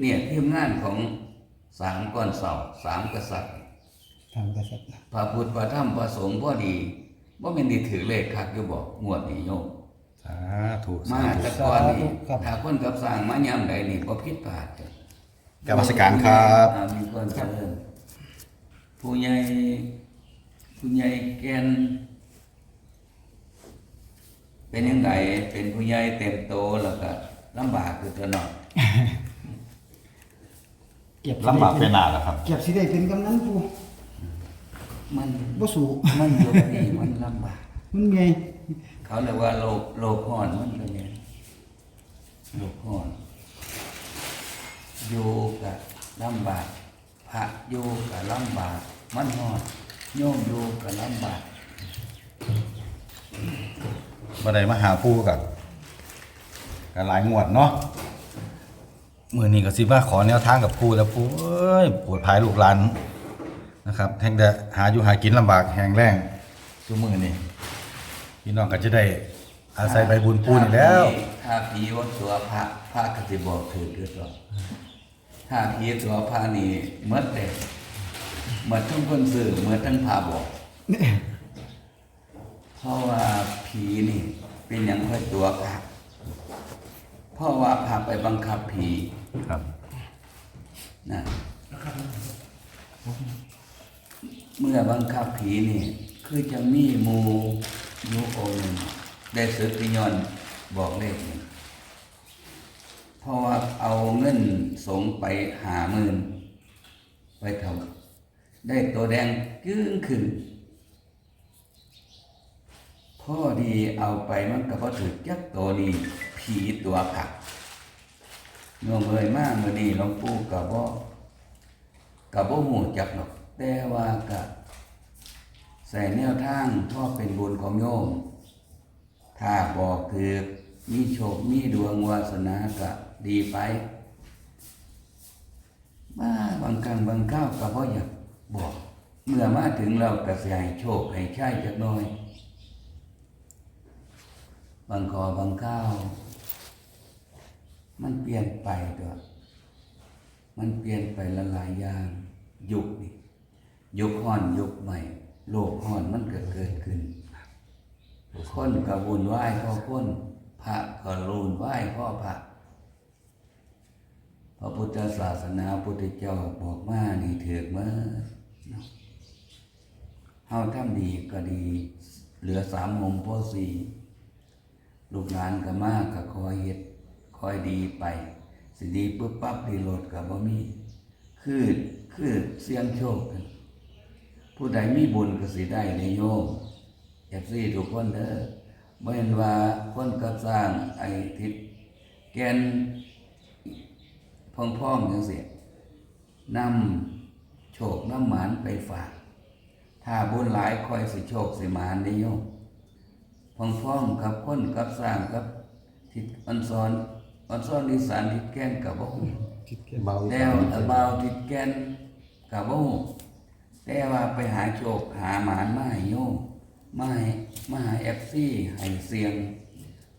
เนี่ยทีมงานของสามก้อนเสาสามกษัตริย์ทำกษัตริย์พระพุทธพระธรรมพระสงฆ์พอดีว่าเป็นดีถือเลขคักอยู่บอกงวดนี้โยมสาธุสามาธุ แต่ก่อนนี่ถ้าคนกับสร้างมาย่ำใดนี่ก็ผิดพลาดจ้ะ กรรมสการครับ อ่ามีคนเจริญผู้ใหญ่ผู้ใหญ่แกน เป็นยังไงเป็นผู้ใหญ่เต็มโตแล้วก็ลำบากคือตัวหนอย เก็บลำบากเป็นหนาแล้วครับ เก็บสิได้เป็นกำนันปูมันบ่สู้มันยุคนี้มันลำบาก มันไงเขาเรียกว่าโลกโลกห่อนมันเป็นไงโลกห่อนอยู่กับลำบากพระอยู่กับลำบาก มันห่อนโยมอยู่กับลำบากบ่ได้มาหาปู่กับกันหลายงวดเนาะ มื้อนี้ก็สิมาขอแนวทางกับปู่แล้วปู่เอ้ยปวดภายลูกหลานนะครับแห่งแต่หาอยู่หากินลำบากแห่งแรงซุมื้อนี้พี่น้องก็จะได้อาศัยใบบุญปู่นี่แล้ว ถ้าผีว่าตัวพระพระกติบอกถือเดือดร้อนถ้าผีตัวพระนี่เมื่อเด็เมื่อทั้งคนสื่อเมื่อทั้งพาบอก เพราะว่าผีนี่เป็นอย่างค่อยตัวครับเพราะว่าพาไปบังคับผีครับนะเมื่อบังคับผีนี่ คือจะมีหมูอยุองค์หนึ่งได้สืบพิยอนบอกเลขนี่เพราะว่าเอาเงินสงไปหาหมื่นไปทำได้ตัวแดงกึ้งขึ้นพ่อดีเอาไปมันก็พอถือยักษ์ตัวนี้ ผีตัวผักโยมเอ่ยมากมื่อนี้หลวงปู่กับบ่กับบ่หูจักหรอกแต่ว่ากับใส่แนวทางพ่อเป็นบุญของโยม ถ้าบอกคือมีโชคมีดวงวาสนาก็ดีไปบ้าบางครั้งบางข้าวก็บ่อยากบอก เมื่อมาถึงเราก็สิให้โชคให้ใช้จักหน่อย บางคอบางข้าว มันเปลี่ยนไปตัวมันเปลี่ยนไปละหลายอย่างยุคนี่ยุคห่อนยุคใหม่ โลกห่อนมันเกิดเกิดขึ้นคนกับวุ่นวายพ่อคนพระก็รุนวายพ่อพระพระพุทธศาสนาพุทธเจ้าบอกมานี่เถิดมาเนาะเฮาทำดีก็ดี เหลือสามหมพ่อสี่ลูกหลานก็มากก็คอยเฮ็ด คอยดีไป สิดีปุ๊บปั๊บดีโหลดก็บ่มี คือคือเสียงโชค ผู้ใดมีบุญก็สิได้ในโยมเอฟซีทุกคนเด้อบ่เห็นว่าคนก็สร้างไอ้ทิศแกนพ่องๆจังซี่นำโชคน้ำหมานไปฝาก ถ้าบุญหลายคอยสิโชคสิหมานได้โยมพ้องๆกับคนกับสร้างกับทิศอันซอน อันซอนอีสานทิศแก่นกับบ่ฮู้เบาแล้วเอาเบาทิศแก่นกับบ่ฮู้แต่ว่าไปหาโชคหาหมานมาให้โยมมาให้มาหา FC ให้เสียง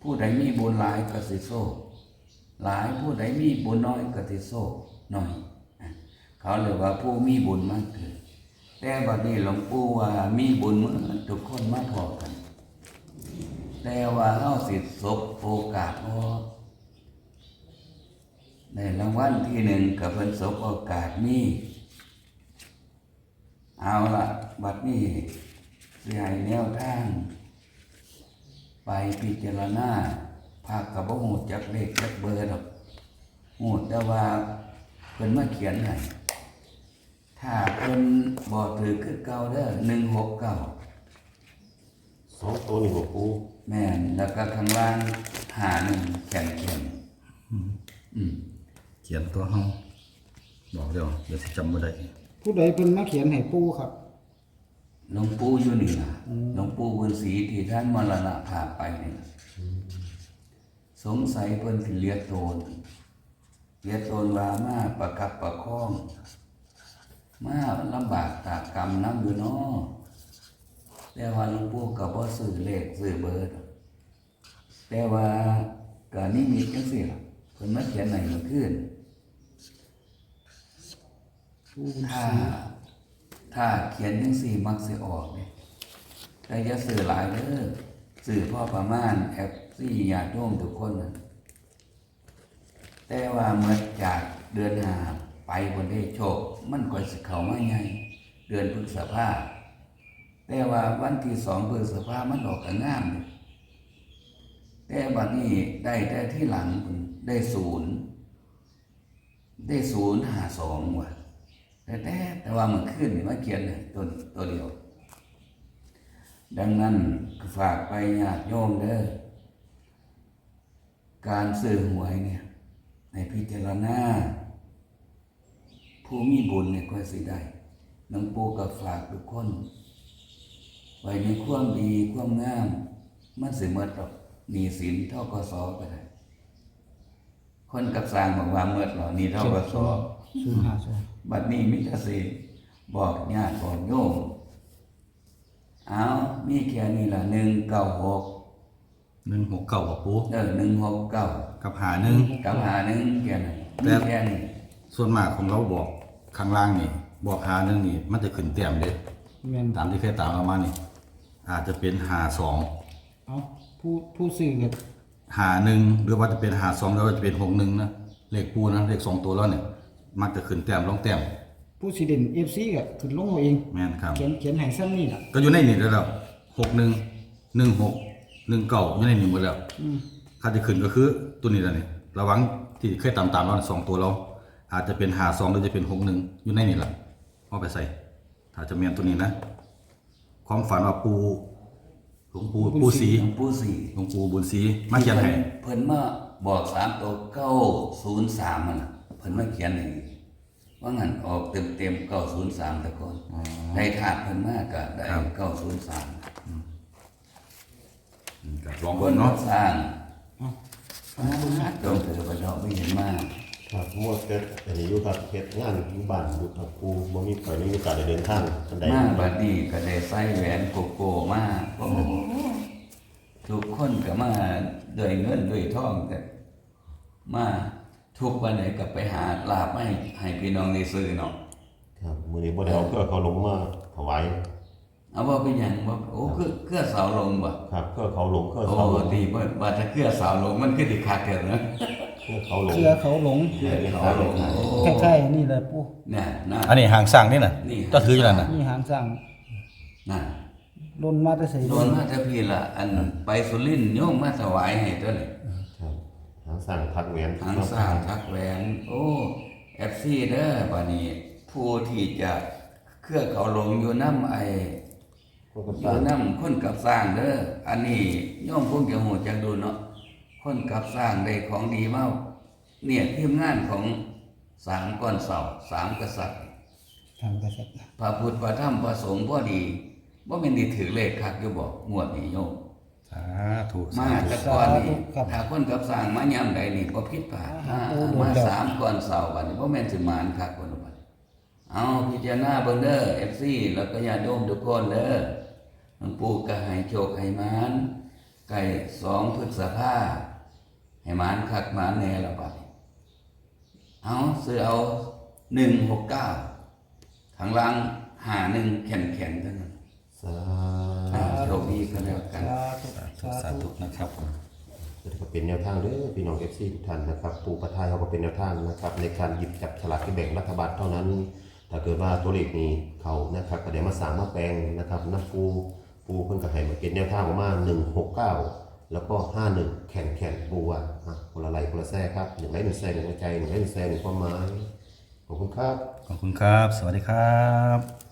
ผู้ใดมีบุญหลายก็สิโซหลายผู้ใดมีบุญน้อยก็สิโซน้อยอะเขาเรียกว่าผู้มีบุญมากเกินแต่บัดนี้หลวงปู่ว่ามีบุญเหมือนทุกคนมาพอกัน แต่ว่าเฮาสิสบโอกาสบ่ ในรางวัลที่หนึ่งกับเพิ่นสบโอกาสนี้เอาละบัดนี้สิให้แนวทาง ไปพิจารณาภาคกับบ่ฮู้จักเลขจักเบอร์ดอกฮู้แต่ว่าเพิ่นมาเขียนให้ถ้าเพิ่นบ่ถือคือเก่าเด้อ169สองตัวนี่บอกปูแม่นแล้วก็ข้างล่างหาหนึ่งแข็งแข็งอืม เขียนตัวเฮาบอกเดี๋ยวเดี๋ยวสิจำบ่ได้ผู้ใดเพิ่นมาเขียนให้ปูครับ หลวงปู่อยู่นี่ล่ะหลวงปู่บุญศรีที่ท่านมรณภาพไปนี่ล่ะสงสัยเพิ่นสิเลียโตนเลียโตนว่ามาประคับประคอง มาลำบากตากกรรมน้ำอยู่เนาะแต่ว่าหลวงปู่ก็บ่ซื้อเลขซื้อเบอร์ดอกแต่ว่าก็นิมิตจังซี่ล่ะ เพิ่นมาเขียนให้เมื่อคืนปูบุญถ้าศรีถ้าเขียนยังสี่มักสิออกเนี่ยแต่จะสื่อหลายเด้อสื่อพ่อประมาณแอปซี่ญาติโยมทุกคนน่ะแต่ว่าเมื่อจากเดือนหาไปบนได้โชค มันก็สิเขามาไงเดือนพฤษภาแต่ว่าวันที่สองพฤษภามันออกกันงามเลยแต่บัดนี้ได้แต่ที่หลังพุ่น ได้ศูนย์ได้ศูนย์หาสองว่ะแต่แต่แต่ว่ามันขึ้นนี่มาเขียนเลยตัวตัวเดียว ดังนั้นฝากไปญาติโยมเด้อการซื้อหวยเนี่ย ในพิจารณาผู้มีบุญเนี่ยก็สิได้น้องปูกับฝากทุกคนไว้ในความดีความงาม มันสิเมิดหรอกหนีสินเท่ากสอก็ได้ คนกับสร้างบอกว่าเมิดหรอนี่เท่ากสอศูนย์ห้าสองบัดนี้มิตรสิบอกญาติบอกโยมเอามีแค่นี้ละหนึ่งเก้าหกหนึ่งหกเก้าปูเออหนึ่งหกเก้ากับหาหนึ่ง กับหาหนึ่งแค่นั้นมีแต่แค่นี้ส่วนมากของเราบอกข้างล่างนี่ บอกหาหนึ่งนี่ มันจะขึ้นเต็มเด้แม่นตามที่เคยตามเรามานี่ อาจจะเป็นหาสอง เอาผู้ผู้ซื้อกับ หาหนึ่งหรือว่าจะเป็นหาสองหรือว่าจะเป็นหกหนึ่งนะเลขปูนะเลขสองตัวแล้วเนี่ย มักจะขึ้นแต้มลงแต้มผู้สิเด่นเอฟซีก็ขึ้นลงเอาเองแม่นครับ เขียนเขียนให้ซ้ำนี่ล่ะก็อยู่ในนี่แล้วแล้วหกหนึ่งหนึ่งหกหนึ่งเก้าอยู่ในนี่หมดแล้วอืมถ้าจะขึ้นก็คือตัวนี้แหละนี่ระวังที่เคยตามตามๆเราสองตัวเรา อาจจะเป็นหาสองหรือจะเป็นหกหนึ่งอยู่ในนี่แหละเอาไปใส่ ถ้าจะเมียนตัวนี้นะ ความฝันว่าปู หลวงปูปูสีหลวงปู่สี่หลวงปูบุญสีมาเขียนให้เพิ่นมาบอกสามตัวเก้าศูนย์สามมันน่ะเพิ่นมาเขียนอย่างนี้ว่างั้นออกเต็มเต็มเก้าศูนย์สามแต่ก่อนในถาดเพิ่นมากก็ได้เก้าศูนย์สามก็ลองคเบิ่นงเนาะเนาะ สร้างเอาเอาบุญนะจงเถิดพระเจ้าไม่เห็นมาก ครับมั่วเกิดอันนี้อยู่ครับเฮ็ดงานอยู่บ้านอยู่ครับครูบ่มีข่อยมีโอกาสได้เดินทางอันใดมาบัดนี้ก็ได้ใส่แหวนโกโก้มาโอ้โหทุกคนก็มาด้วยเงินด้วยทองกันมาทุกวันไหนก็ไปหาลาบมาให้ให้พี่น้องได้ซื้อเนาะครับมื้อนี้บ่ได้เอาเครื่องเขาลงมาถวายเอาว่าเป็นหยังว่าโอ้คือเครือเสาลงบ่ครับเครื่องเขาลงเครื่องโอ้เขาลงดีบ่ว่าถ้าเครือเสาลงมันคือสิคักเกินนะเครื่องเขาลงเครือเขาหลงเครือเสาลงโอ้ใกล้ๆนี่แหละปู่เนี่ยนะอันนี้หางสร้างนี่น่ะนี่ก็ถืออยู่นั่นน่ะนี่หางสร้างน่ะลนมาแต่ใส่โดนมาแต่พี่ละอันไปสุรินทร์โยมมาถวายให้ตัวนี้ครับทางสร้างพักแหวนทางสร้างทักแหวนโอ้เอฟซีเด้อบัดนี้ผู้ที่จะเครือเขาลงอยู่น้ำไอคนก็อสร้ายู่งน้ำคนกับสร้างเด้ออันนี้โย่อมพวกจะหูจักดูเนาะ คนกับสร้างได้ของดีมากเนี่ยทีมงานของสามก้อนเสาสามกษัตริย์ทางกษัตริย์พระพุทธพระธรรมพระสงฆ์พอดีว่าเป็นดีถือเลขคักอยู่บอกงวดนี้โยมสาธุสามาธุ แต่ก่อนนี่ถ้าคนกับสร้างมายามใดนี่บ่ผิดพลาดมามาสามก้อนเสาบัดนี้บ่แม่นสิมานคักคนละบัดเอาพิจารณาเบิ่งเด้อ FC แล้วก็ญาติโยมทุกคนเด้อหลวงปู่ก็ให้โชคให้มานไก่สองพฤษภา ให้มานคักมานแน่ละบัดนี้เอาซื้อเอา169ข้างล่าง51แข็งๆเท่านั้นสาอ่าโชคดีก็แล้วกันสาธุสาสาธุธุนะครับผมธุก็เป็นแนวทางเด้อพี่น้อง FC ทุกท่านนะครับ ปูประทายเขาก็เป็นแนวทางนะครับ ในการหยิบจับฉลากที่แบ่งรัฐบาลเท่านั้น ถ้าเกิดว่าตัวเลขนี้เขานะครับก็เดี๋ยวมาสร้างมาแปลงนะครับน้ำปูปูเพิ่นก็ให้มาเก็บแนวทางออกมา169 แล้วก็ห้าหนึ่งแข่งแข่งบัวอะคนละไหลคนละแซ่ครับหนึ่งไหลหนึ่งแซ่หนึ่งหัวใจหนึ่งไหลหนึ่งแซ่หนึ่งความหมายขอบคุณครับ ขอบคุณครับ สวัสดีครับ